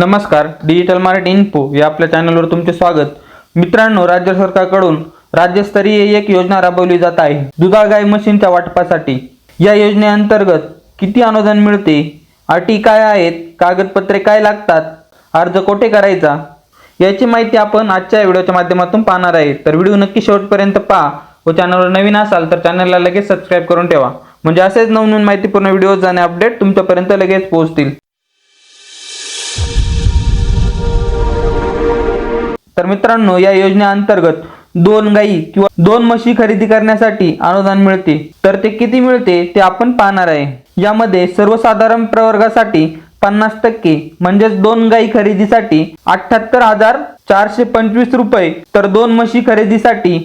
नमस्कार digital Marathi info या आपल्या चॅनलवर तुमचे स्वागत. मित्रांनो राज्य सरकारकडून राज्यस्तरीय एक योजना राबवली जात आहे दुधाळ गाय मशीनच्या वाटपासाठी. या योजनेअंतर्गत किती अनुदान मिळते अटी काय आहेत कागदपत्रे काय लागतात अर्ज कोठे करायचा याची माहिती आपण आजच्या व्हिडिओच्या माध्यमातून पाहणार आहे. तर व्हिडिओ नक्की शेवटपर्यंत पहा व चॅनलवर नवीन असाल तर चॅनलला लगेच सबस्क्राईब करून ठेवा. म्हणजे असेच नवनवीन माहितीपूर्ण व्हिडिओज आणि अपडेट तुमच्यापर्यंत लगेच पोहोचतील. तर मित्रांनो या योजनेअंतर्गत दोन गायी किंवा दोन म्हशी खरेदी करण्यासाठी अनुदान मिळते. तर ते किती मिळते ते आपण पाहणार आहे. यामध्ये सर्वसाधारण प्रवर्गासाठी पन्नास टक्के म्हणजेच दोन गायी खरेदीसाठी अठ्याहत्तर हजार चारशे पंचवीस रुपये तर दोन म्हशी खरेदीसाठी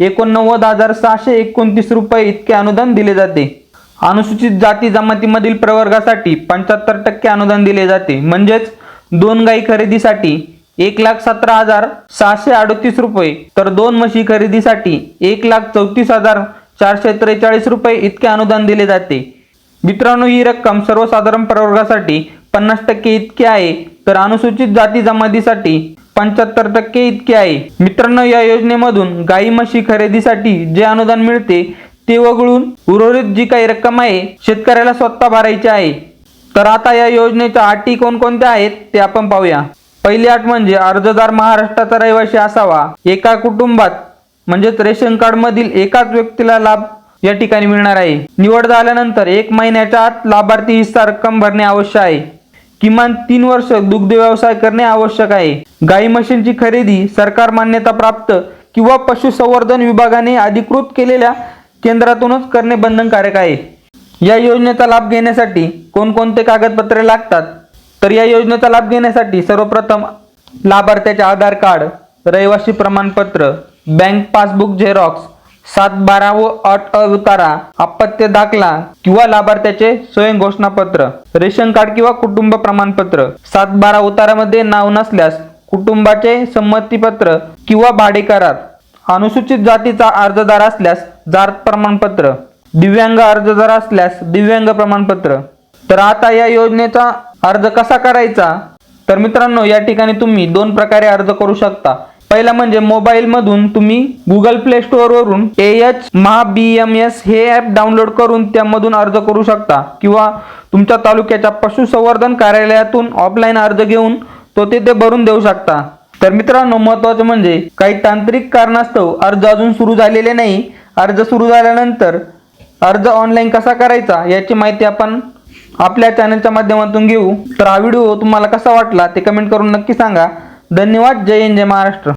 एकोणनव्वद हजार सहाशे एकोणतीस रुपये इतके अनुदान दिले जाते. अनुसूचित जाती जमातीमधील प्रवर्गासाठी पंच्याहत्तर टक्के अनुदान दिले जाते. म्हणजेच दोन गायी खरेदीसाठी एक लाख सतरा हजार सहाशे अडतीस रुपये. तर दोन म्हशी खरेदीसाठी एक लाख चौतीस हजार चारशे त्रेचाळीस रुपये इतके अनुदान दिले जाते. मित्रांनो ही रक्कम सर्वसाधारण प्रवर्गासाठी पन्नास टक्के इतकी आहे तर अनुसूचित जाती जमातीसाठी पंच्याहत्तर टक्के इतके आहे. मित्रांनो या योजनेमधून गाई म्हशी खरेदीसाठी जे अनुदान मिळते ते वगळून उर्वरित जी काही रक्कम आहे शेतकऱ्याला स्वतः भरायची आहे. तर आता या योजनेच्या अटी कोणकोणत्या आहेत ते आपण पाहूया. पहिली अट म्हणजे अर्जदार महाराष्ट्राचा रहिवासी असावा. एका कुटुंबात म्हणजेच रेशन कार्ड मधील एकाच व्यक्तीला लाभ या ठिकाणी मिळणार आहे. निवड झाल्यानंतर एक महिन्याच्या आत लाभार्थी हिस्सा रक्कम भरणे आवश्यक आहे. किमान तीन वर्ष दुग्ध व्यवसाय करणे आवश्यक आहे. गाई म्हशींची खरेदी सरकार मान्यता प्राप्त किंवा पशुसंवर्धन विभागाने अधिकृत केलेल्या केंद्रातूनच करणे बंधनकारक आहे. या योजनेचा लाभ घेण्यासाठी कोणकोणते कागदपत्रे लागतात? तर या योजनेचा लाभ घेण्यासाठी सर्वप्रथम लाभार्थ्याचे आधार कार्ड रहिवासी प्रमाणपत्र बँक पासबुक झेरॉक्स सात बारा व अट उतारा अपत्य दाखला किंवा लाभार्थ्याचे स्वयं घोषणापत्र रेशन कार्ड किंवा कुटुंब प्रमाणपत्र सात बारा उतारामध्ये नाव नसल्यास कुटुंबाचे संमतीपत्र किंवा भाडे करार अनुसूचित जातीचा अर्जदार असल्यास जात प्रमाणपत्र दिव्यांग अर्जदार असल्यास दिव्यांग प्रमाणपत्र. तर आता या योजनेचा अर्ज कसा करायचा? तर मित्रांनो या ठिकाणी तुम्ही दोन प्रकारे अर्ज करू शकता. पहिला म्हणजे मोबाईलमधून तुम्ही Google play स्टोअरवरून A H Maha B M S हे ॲप डाउनलोड करून त्यामधून अर्ज करू शकता. किंवा तुमच्या तालुक्याच्या पशुसंवर्धन कार्यालयातून ऑफलाईन अर्ज घेऊन तो तिथे भरून देऊ शकता. तर मित्रांनो महत्त्वाचं म्हणजे काही तांत्रिक कारणास्तव अर्ज अजून सुरू झालेले नाही. अर्ज सुरू झाल्यानंतर अर्ज ऑनलाईन कसा करायचा याची माहिती आपण आपल्या चॅनलच्या माध्यमातून घेऊ. तर हा व्हिडिओ तुम्हाला कसा वाटला ते कमेंट करून नक्की सांगा. धन्यवाद. जय हिंद जय महाराष्ट्र.